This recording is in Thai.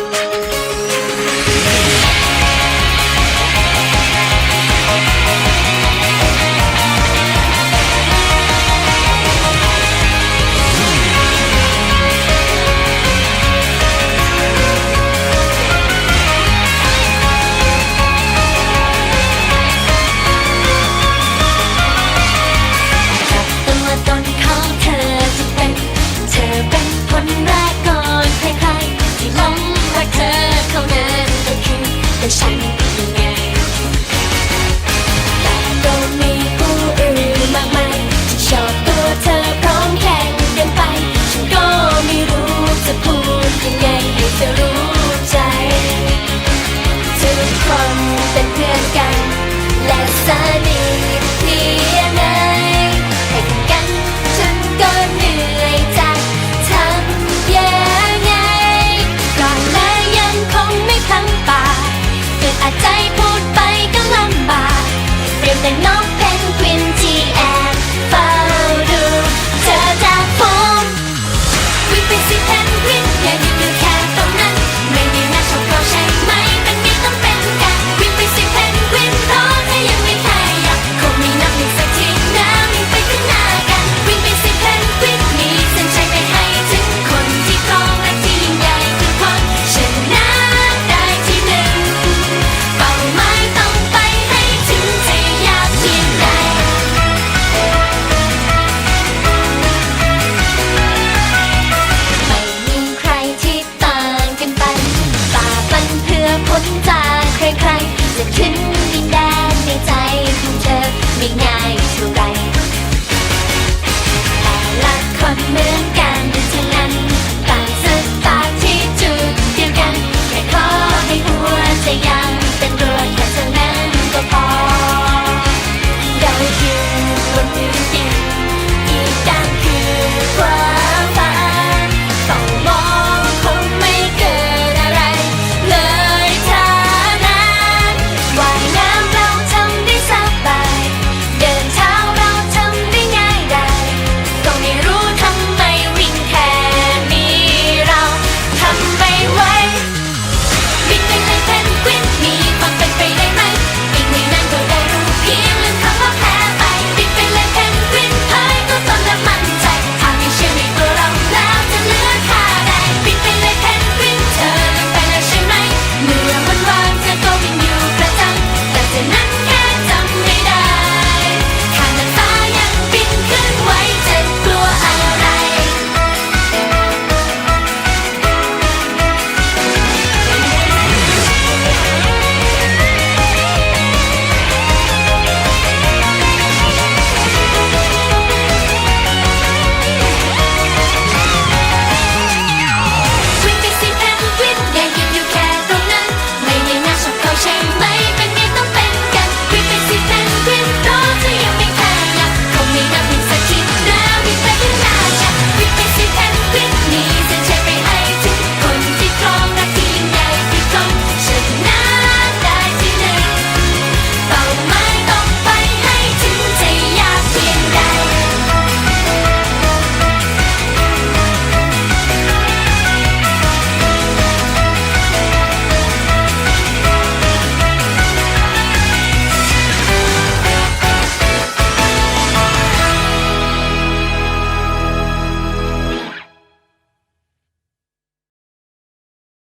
you. ฉันยังไงแต่ก็มีผู้อื่นมากมายที่ชอบตัวเธอพร้อมแข่งกันไป ฉันก็ไม่รู้จะพูดยังไงให้เธอรู้